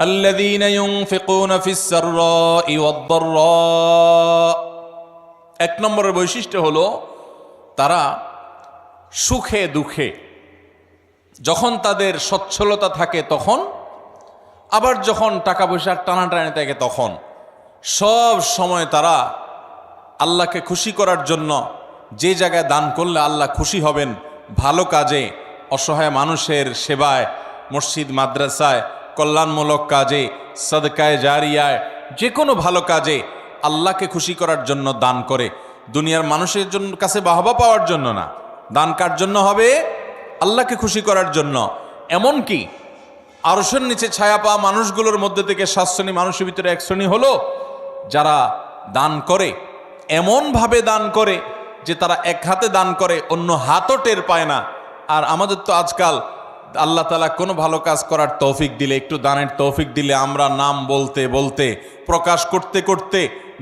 الذين ينفقون في السراء والضراء এক নম্বরের বৈশিষ্ট্য হলো তারা সুখে দুঃখে যখন তাদের সচ্ছলতা থাকে তখন আবার যখন টাকা পয়সার টানাটানি থাকে তখন সব সময় তারা আল্লাহকে খুশি করার জন্য যে জায়গায় দান করলে আল্লাহ খুশি হবেন ভালো কাজে অসহায় মানুষের সেবায় মসজিদ মাদ্রাসায় কল্যাণমূলক কাজে, সদকায় জারিয়ায় যে কোনো ভালো কাজে আল্লাহকে খুশি করার জন্য দান করে। দুনিয়ার মানুষের জন্য কাছে বাহবা পাওয়ার জন্য না। দান কার জন্য হবে? আল্লাহকে খুশি করার জন্য। এমন কি আরশের নিচে ছায়া পাওয়া মানুষগুলোর মধ্যে থেকে সাত শ্রেণি মানুষের ভিতরে এক শ্রেণি হলো যারা দান করে, এমনভাবে দান করে যে তারা এক হাতে দান করে, অন্য হাতও টের পায় না। আর আমাদের তো আজকাল আল্লাহ তালা কোনো ভালো কাজ করার তৌফিক দিলে, একটু দানের তৌফিক দিলে আমরা নাম বলতে বলতে, প্রকাশ করতে করতে,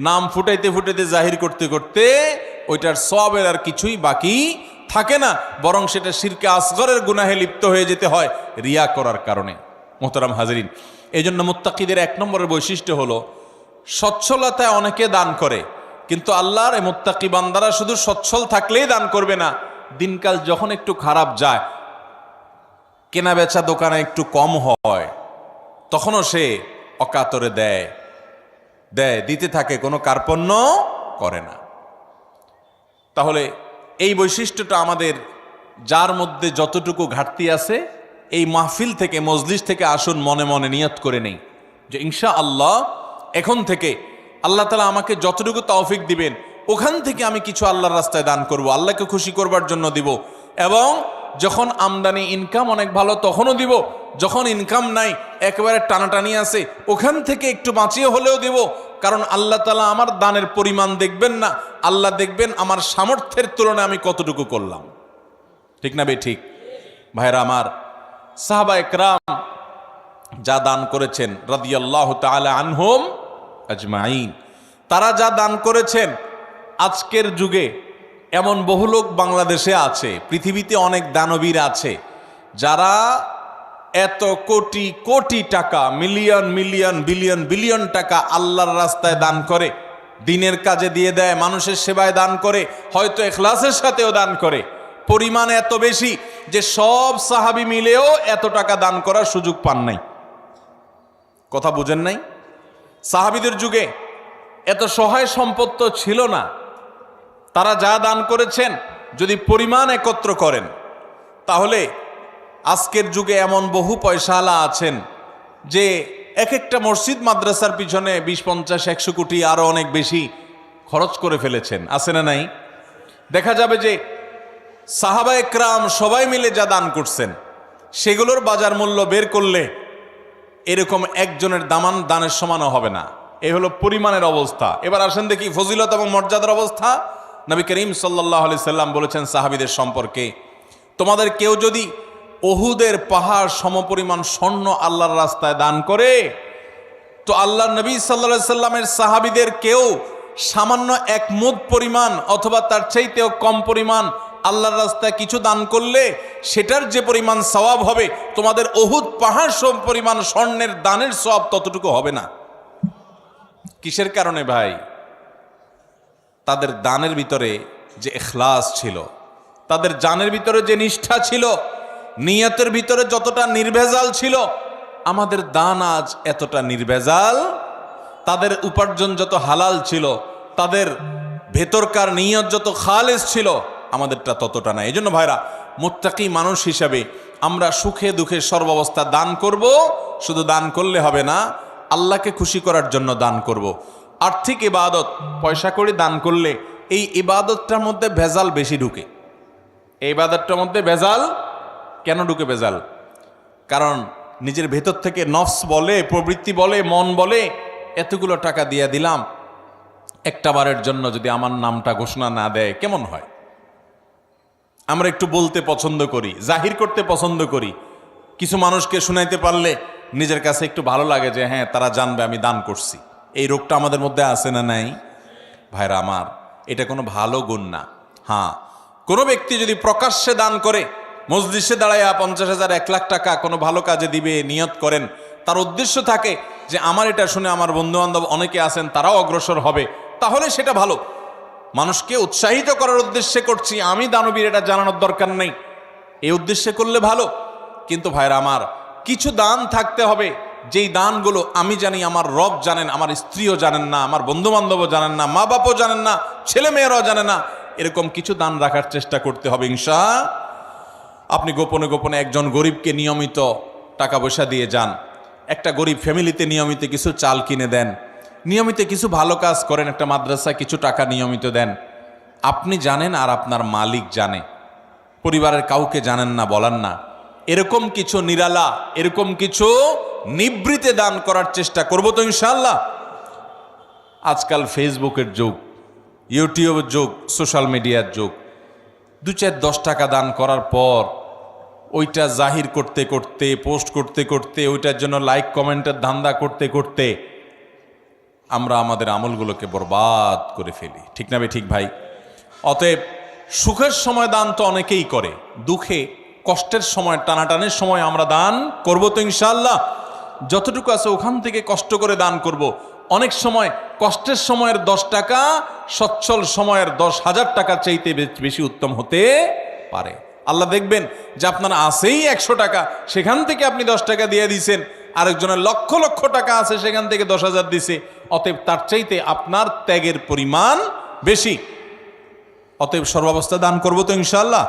নাম ফুটাইতে ফুটাইতে, জাহির করতে করতে ওইটার সবের আর কিছুই বাকি থাকে না। বরং সেটা শিরকে আসগরের গুনাহে লিপ্ত হয়ে যেতে হয় রিয়া করার কারণে। মোহতারাম হাজরিন এই জন্য মুত্তাকিদের এক নম্বরের বৈশিষ্ট্য হলো সচ্ছলতায় অনেকে দান করে, কিন্তু আল্লাহর এই মুত্তাকি বান্দারা শুধু সচ্ছল থাকলেই দান করবে না। দিনকাল যখন একটু খারাপ যায় কেনা বেচা দোকানে একটু কম হয়, তখনও সে অকাতরে দেয়। দেয়, দিতে থাকে, কোনো কার্পণ্য করে না। তাহলে এই বৈশিষ্ট্যটা আমাদের যার মধ্যে যতটুকু ঘাটতি আছে, এই মাহফিল থেকে, মজলিস থেকে আসুন মনে মনে নিয়ত করে নেই। যে ইনশা আল্লাহ এখন থেকে আল্লাহ তালা আমাকে যতটুকু তৌফিক দিবেন, ওখান থেকে আমি কিছু আল্লাহর রাস্তায় দান করব, আল্লাহকে খুশি করবার জন্য দিব। এবং যখন আমদানি ইনকাম অনেক ভালো, তখনও দিব। যখন ইনকাম নাই, একেবারে টানাটানি আছে। ওখান থেকে একটু বাঁচিয়ে হলেও দিব। কারণ আল্লাহ তালা আমার দানের পরিমাণ দেখবেন না। আল্লাহ দেখবেন আমার সামর্থ্যের তুলনায় আমি কতটুকু করলাম। ঠিক না বে ঠিক? ভাইরা আমার, সাহাবা একরাম যা দান করেছেন, রাদিয়াল্লাহ তাআলা আনহুম আজমাইন। তারা যা দান করেছেন, আজকের যুগে এমন বহু লোক বাংলাদেশে আছে, পৃথিবীতে অনেক দানবীর আছে, যারা এত কোটি কোটি টাকা, মিলিয়ন মিলিয়ন, বিলিয়ন বিলিয়ন টাকা আল্লাহর রাস্তায় দান করে, দিনের কাজে দিয়ে দেয়, মানুষের সেবায় দান করে, হয়তো এখলাসের সাথেও দান করে। পরিমাণ এত বেশি যে সব সাহাবি মিলেও এত টাকা দান করার সুযোগ পান নাই। কথা বুঝেন নাই? সাহাবিদের যুগে এত সহায় সম্পদ তো ছিল না। তারা যা দান করেছেন, যদি পরিমাণ একত্র করেন, তাহলে আজকের যুগে এমন বহু পয়সাওয়ালা আছেন যে এক একটা মসজিদ মাদ্রাসার পিছনে বিশ, পঞ্চাশ, একশো কোটি আরও অনেক বেশি খরচ করে ফেলেছেন। আছে না নাই? দেখা যাবে যে সাহাবা একরাম সবাই মিলে যা দান করছেন, সেগুলোর বাজার মূল্য বের করলে এরকম একজনের দামান দানের সমানও হবে না। এ হলো পরিমাণের অবস্থা। এবার আসেন দেখি ফজিলত এবং মর্যাদার অবস্থা। নবী করিম সাল্লাহ আলি সাল্লাম বলেছেন সাহাবিদের সম্পর্কে, তোমাদের কেউ যদি অহুদের পাহাড় সমপরিমাণ স্বর্ণ আল্লাহর রাস্তায় দান করে, তো আল্লাহ নবী সাল্লা সাল্লামের সাহাবিদের কেউ সামান্য এক মুদ পরিমাণ অথবা তার চাইতেও কম পরিমাণ আল্লাহর রাস্তায় কিছু দান করলে সেটার যে পরিমাণ সওয়াব হবে, তোমাদের অহুদ পাহাড় সম পরিমাণ স্বর্ণের দানের সওয়াব ততটুকু হবে না। কিসের কারণে ভাই? তাদের দানের ভিতরে যে এখলাস ছিল, তাদের জানের ভিতরে যে নিষ্ঠা ছিল, নিয়তের ভিতরে যতটা নির্ভেজাল ছিল, আমাদের দান আজ এতটা নির্ভেজাল তাদের উপার্জন যত হালাল ছিল, তাদের ভেতরকার নিয়ত যত খালেজ ছিল, আমাদেরটা ততটা না এই জন্য ভাইরা, মুত্তাকি মানুষ হিসাবে আমরা সুখে দুঃখে সর্বাবস্থা দান করব, শুধু দান করলে হবে না, আল্লাহকে খুশি করার জন্য দান করব। আর্থিক ইবাদত, পয়সা করে দান করলে এই ইবাদতটার মধ্যে ভেজাল বেশি ঢুকে। এই ইবাদতটার মধ্যে ভেজাল কেন ঢুকে ভেজাল? কারণ নিজের ভেতর থেকে নফস বলে, প্রবৃত্তি বলে, মন বলে, এতগুলো টাকা দিয়ে দিলাম, একটা বারের জন্য যদি আমার নামটা ঘোষণা না দেয়, কেমন হয়? আমরা একটু বলতে পছন্দ করি, জাহির করতে পছন্দ করি। কিছু মানুষকে শুনাইতে পারলে নিজের কাছে একটু ভালো লাগে যে হ্যাঁ তারা জানবে, আমি দান করছি। এই রোগটা আমাদের মধ্যে আছে না নাই? ভাইরা আমার, এটা কোনো ভালো গুণ না। হ্যাঁ কোনো ব্যক্তি যদি প্রকাশ্যে দান করে মসজিদে দাঁড়াইয়া পঞ্চাশ হাজার, এক লাখ টাকা কোনো ভালো কাজে দিবে, নিয়ত করেন, তার উদ্দেশ্য থাকে যে আমার এটা শুনে আমার বন্ধু বান্ধব অনেকে আছেন, তারাও অগ্রসর হবে, তাহলে সেটা ভালো। মানুষকে উৎসাহিত করার উদ্দেশ্যে করছি, আমি দানবীর এটা জানানোর দরকার নেই। এই উদ্দেশ্যে করলে ভালো। কিন্তু ভাইরা আমার, কিছু দান থাকতে হবে যেই দানগুলো আমি জানি, আমার রব জানেন, আমার স্ত্রীও জানেন না, আমার বন্ধু বান্ধবও জানেন না, মা বাপও জানেন না, ছেলে মেয়েরাও জানে না, এরকম কিছু দান রাখার চেষ্টা করতে হবে ইনশা আপনি গোপনে গোপনে একজন গরিবকে নিয়মিত টাকা পয়সা দিয়ে যান, একটা গরিব ফ্যামিলিতে নিয়মিত কিছু চাল কিনে দেন, নিয়মিত কিছু ভালো কাজ করেন, একটা মাদ্রাসায় কিছু টাকা নিয়মিত দেন, আপনি জানেন আর আপনার মালিক জানে, পরিবারের কাউকে জানেন না বলেন না, এরকম কিছু নিরালা, এরকম কিছু নিবৃতে দান করার চেষ্টা করব তো ইনশাল্লাহ আজকাল ফেসবুকের যুগ, ইউটিউবের যুগ, সোশ্যাল মিডিয়ার যুগ। দু চার দশ টাকা দান করার পর ওইটা জাহির করতে করতে, পোস্ট করতে করতে, ওইটার জন্য লাইক কমেন্টের ধান্দা করতে করতে আমরা আমাদের আমলগুলোকে বরবাদ করে ফেলি। ঠিক না ঠিক ভাই? অতএব সুখের সময় দান তো অনেকেই করে, দুঃখে কষ্টের সময়, টানাটানের সময় আমরা দান করব তো ইনশাল্লাহ যতটুকু আছে ওখান থেকে কষ্ট করে দান করব। অনেক সময় কষ্টের সময়ের দশ টাকা, সচ্ছল সময়ের দশ হাজার টাকা চাইতে বেশি উত্তম হতে পারে। আল্লাহ দেখবেন যে আপনার আছেই একশো টাকা, সেখান থেকে আপনি দশ টাকা দিয়ে দিয়েছেন। আরেকজনের লক্ষ লক্ষ টাকা আছে, সেখান থেকে দশ হাজার দিছে। অতএব তার চাইতে আপনার ত্যাগের পরিমাণ বেশি। অতএব সর্বাবস্থা দান করব তো ইনশাল্লাহ